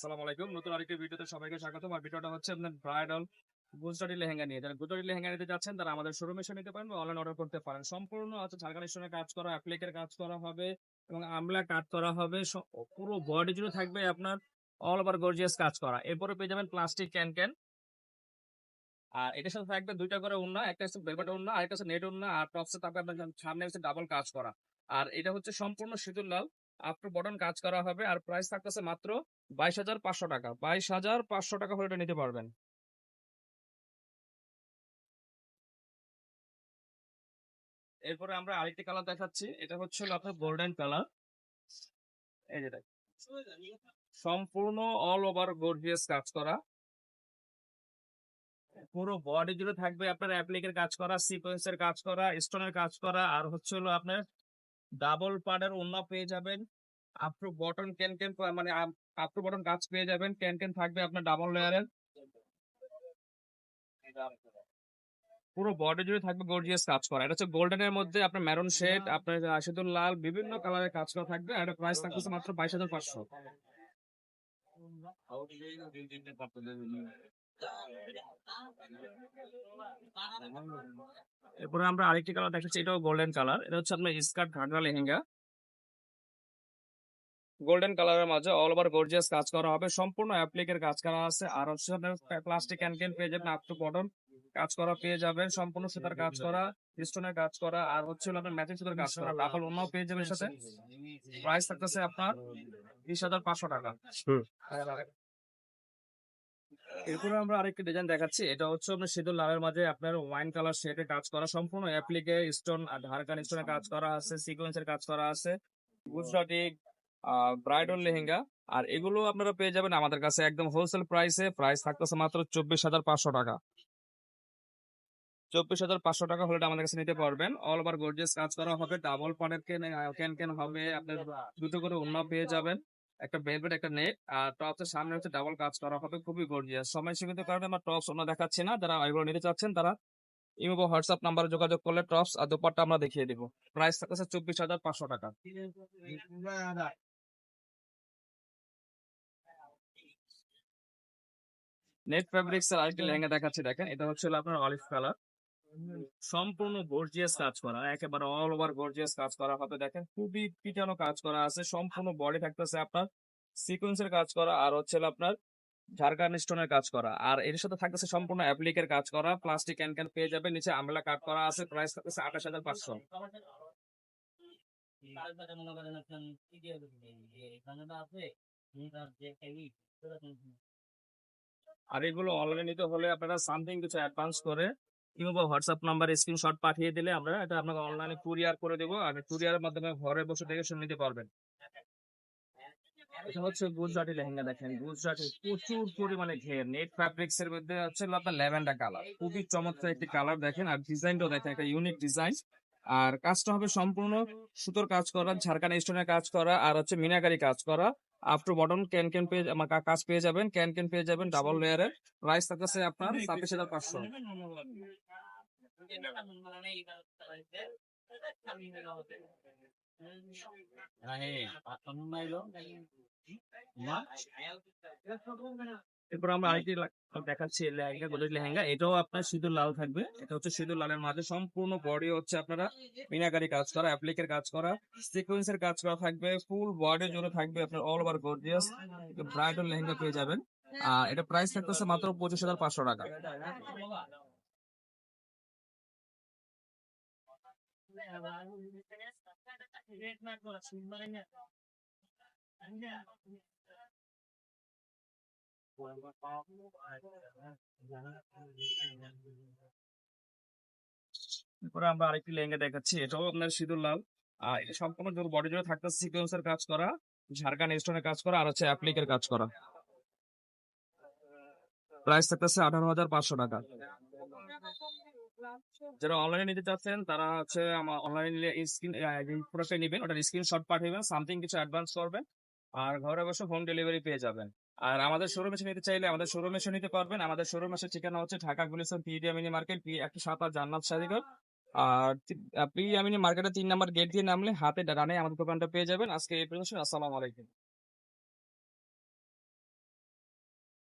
আসসালামু আলাইকুম। নতুন আরেকটি ভিডিওতে সবাইকে আর ভিডিওটা হচ্ছে আপনার ব্রাইডাল গুজরাটি লেহেঙ্গা নিয়ে। যারা গুজরাটি লেহেঙ্গা নিতে যাচ্ছেন, তারা আমাদের এসে নিতে পারেন অনলাইন অর্ডার করতে পারেন। সম্পূর্ণ হচ্ছে ঝাড়খান্ড স্টোনের কাজ করা অ্যাপ্লিকের কাজ করা হবে এবং আমলা করা হবে। পুরো বডি জুড়ে থাকবে আপনার অল ওভার গর্জিয়াস কাজ করা। এরপরে পেয়ে যাবেন প্লাস্টিক ক্যান ক্যান আর এটার সাথে থাকবে দুইটা করে উন্না, একটা হচ্ছে বেলবাট উন্না আর একটা হচ্ছে নেট উন্না, আর টপসে থাকবে আপনার সামনে হচ্ছে ডাবল কাজ করা। আর এটা হচ্ছে সম্পূর্ণ সিঁদুর লাল। আফটার বটন কাজ করা হবে, আর প্রাইস থাকতেছে মাত্র বাইশ হাজার পাঁচশো টাকা। বাইশ হাজার পাঁচশো টাকা হলে এটা নিতে পারবেন। এরপরে আমরা আরেকটি কালার দেখাচ্ছি। এটা হচ্ছে আপনার গোল্ডেন কালার এই যেটা সম্পূর্ণ অল ওভার গর্জিয়াস কাজ করা। পুরো বডি জুড়ে থাকবে আপনার অ্যাপ্লিকের কাজ করা সিকোয়েন্সের কাজ করা স্টোনের কাজ করা, আর হচ্ছে হলো আপনার ডাবল পার্টের ওন্না পেয়ে যাবেন। আফটু বটন ক্যান ক্যান মানে আফটু বটন কাজ পেয়ে যাবেন। ক্যান ক্যান থাকবে আপনার ডাবল লেয়ারের পুরো বডি জুড়ে থাকবে গর্জিয়াস কাজ করা। এটা হচ্ছে গোল্ডেন এর মধ্যে আপনার মেরুন শেড আপনার আশিদুল লাল বিভিন্ন কালারের কাজ করা থাকবে। আর প্রাইস থাকতেছে মাত্র বাইশ হাজার পাঁচশো। এরপরে আমরা আরেকটি কালার দেখাচ্ছি এটাও গোল্ডেন কালার এটা হচ্ছে আপনার স্কার্ট ঘাগরা লেহেঙ্গা। গোল্ডেন কালারের মাঝে অল ওভার গর্জিয়াস কাজ করা হবে। সম্পূর্ণ অ্যাপ্লিকের কাজ করা আছে। আর হচ্ছে প্লাস্টিক ক্যান ক্যান পেয়ে যাবেন আপ টু বটন কাজ করা পেয়ে যাবেন। সম্পূর্ণ সুতার কাজ করা স্টোনের কাজ করা আর হচ্ছে আপনার ম্যাচিং সুতার কাজ করা। ডাবল অন্যও পেয়ে যাবেন সাথে। প্রাইস থাকতেছে আপনার বিশ হাজার পাঁচশো টাকা। এরপরে আমরা আরেকটি ডিজাইন দেখাচ্ছি। এটা হচ্ছে আপনার সিঁদুর লালের মাঝে আপনার ওয়াইন কালার শেডে কাজ করা। সম্পূর্ণ অ্যাপ্লিকে স্টোন আর ধারকান স্টোনের কাজ করা আছে। সিকোয়েন্সের কাজ করা আছে। গুজরাটি ব্রাইডাল লেহেঙ্গা। আর এগুলো আপনারা পেয়ে যাবেন আমাদের কাছে একদম হোলসেল প্রাইসে প্রাইস থাকতেছে মাত্র চব্বিশ হাজার পাঁচশো টাকা। চব্বিশ হাজার পাঁচশো টাকা হলে আমাদের কাছে নিতে পারবেন। অল ওভার গর্জিয়াস কাজ করা হবে। ডাবল পানের কেন ক্যান ক্যান হবে, আপনার দুটো করে অন্য পেয়ে যাবেন। একটা বেলভেট একটা নেট আর টপসের সামনে হচ্ছে ডাবল কাজ করা হবে। খুবই গর্জিয়াস সময় সীমিত কারণে আমরা টপস অন্য দেখাচ্ছি না। যারা এগুলো নিতে চাচ্ছেন তারা ইমো বা হোয়াটসঅ্যাপ নাম্বারে যোগাযোগ করলে টপস আর দোপাট্টা আমরা দেখিয়ে দিব। প্রাইস থাকতেছে চব্বিশ হাজার পাঁচশো টাকা। নেট ফ্যাব্রিক্স এর আরেকটি লেহেঙ্গা দেখাচ্ছি দেখেন। এটা হচ্ছে আপনার অলিভ কালার সম্পূর্ণ গর্জিয়াস কাজ করা একেবারে অল ওভার গর্জিয়াস কাজ করা হবে দেখেন। খুবই পিটানো কাজ করা আছে সম্পূর্ণ বডি থাকতেছে আপনার সিকোয়েন্সের কাজ করা আর হচ্ছে আপনার ঝাড়খান্ড স্টোনের কাজ করা। আর এর সাথে থাকতেছে সম্পূর্ণ অ্যাপ্লিকের কাজ করা প্লাস্টিক ক্যান ক্যান পেয়ে যাবে নিচে আমলা কাট করা আছে প্রাইস থাকতেছে আঠাশ হাজার পাঁচশো। আর এগুলো অনলাইনে নিতে হলে আপনারা সামথিং কিছু অ্যাডভান্স করে ইমো বা হোয়াটসঅ্যাপ নাম্বারে স্ক্রিনশট পাঠিয়ে দিলে আমরা এটা আপনাকে অনলাইনে কুরিয়ার করে দেবো আর কুরিয়ারের মাধ্যমে ঘরে বসে দেখে শুনে নিতে পারবেন। এটা হচ্ছে গুজরাটি লেহেঙ্গা দেখেন। গুজরাটি প্রচুর পরিমাণে ঘের। নেট ফ্যাব্রিক্স এর মধ্যে হচ্ছে আপনার ল্যাভেন্ডার কালার খুবই চমৎকার একটি কালার দেখেন আর ডিজাইনটাও দেখেন, একটা ইউনিক ডিজাইন আর কাজটা হবে সম্পূর্ণ সুতোর কাজ করা, ঝাড়খান্ড স্টোনের কাজ করা আর হচ্ছে মিনাকারি কাজ করা। আফটার বটন ক্যান ক্যান পেয়ে কাজ পেয়ে যাবেন ক্যান ক্যান পেয়ে যাবেন ডাবল লেয়ারের প্রাইস থাকতেছে আপনার ছাব্বিশ হাজার পাঁচশো। এরপর আমরা আরেকটি দেখাচ্ছি লেহেঙ্গা গোদরেজ লেহেঙ্গা এটাও আপনার সিঁদুর লাল থাকবে। এটা হচ্ছে সিঁদুর লালের মাঝে সম্পূর্ণ বডি হচ্ছে আপনারা মিনাকারি কাজ করা অ্যাপ্লিকের কাজ করা সিকোয়েন্সের কাজ করা থাকবে ফুল বডি জুড়ে থাকবে আপনার all over gorgeous bridal lehenga পেয়ে যাবেন। আর এটা প্রাইস থাকতেছে মাত্র পঁচিশ হাজার পাঁচশো টাকা। এরপরে আমরা আরেকটি লেহেঙ্গা দেখাচ্ছি। এটাও আপনার সিঁদুর লাল। আর সম্পূর্ণ বডি জুড়ে থাকতেছে সিকোয়েন্সের কাজ করা স্টোনের কাজ করা, আর হচ্ছে কাজ করা। প্রাইস থাকতেছে আঠারো হাজার পাঁচশো টাকা। যারা অনলাইনে নিতে চাচ্ছেন, তারা হচ্ছে আমার অনলাইনে স্ক্রিন প্রোডাক্টটা নেবেন, ওটার স্ক্রিনশট পাঠাবেন সামথিং কিছু অ্যাডভান্স করবেন, আর ঘরে বসে হোম ডেলিভারি পেয়ে যাবেন। আর আমাদের শোরুমে এসে নিতে চাইলে আমাদের শোরুমে এসে নিতে পারবেন। আমাদের শোরুম এসে ঠিকানা হচ্ছে ঢাকা গুলিস্তান পিডিয়া মিনি মার্কেট পি একশো সাত আর জান্নাত সাদিগর। আর পি আমিনি মার্কেটের তিন নাম্বার গেট দিয়ে নামলে হাতে ডানে আমাদের দোকানটা পেয়ে যাবেন। আজকে এই পর্যন্ত আসসালামু আলাইকুম।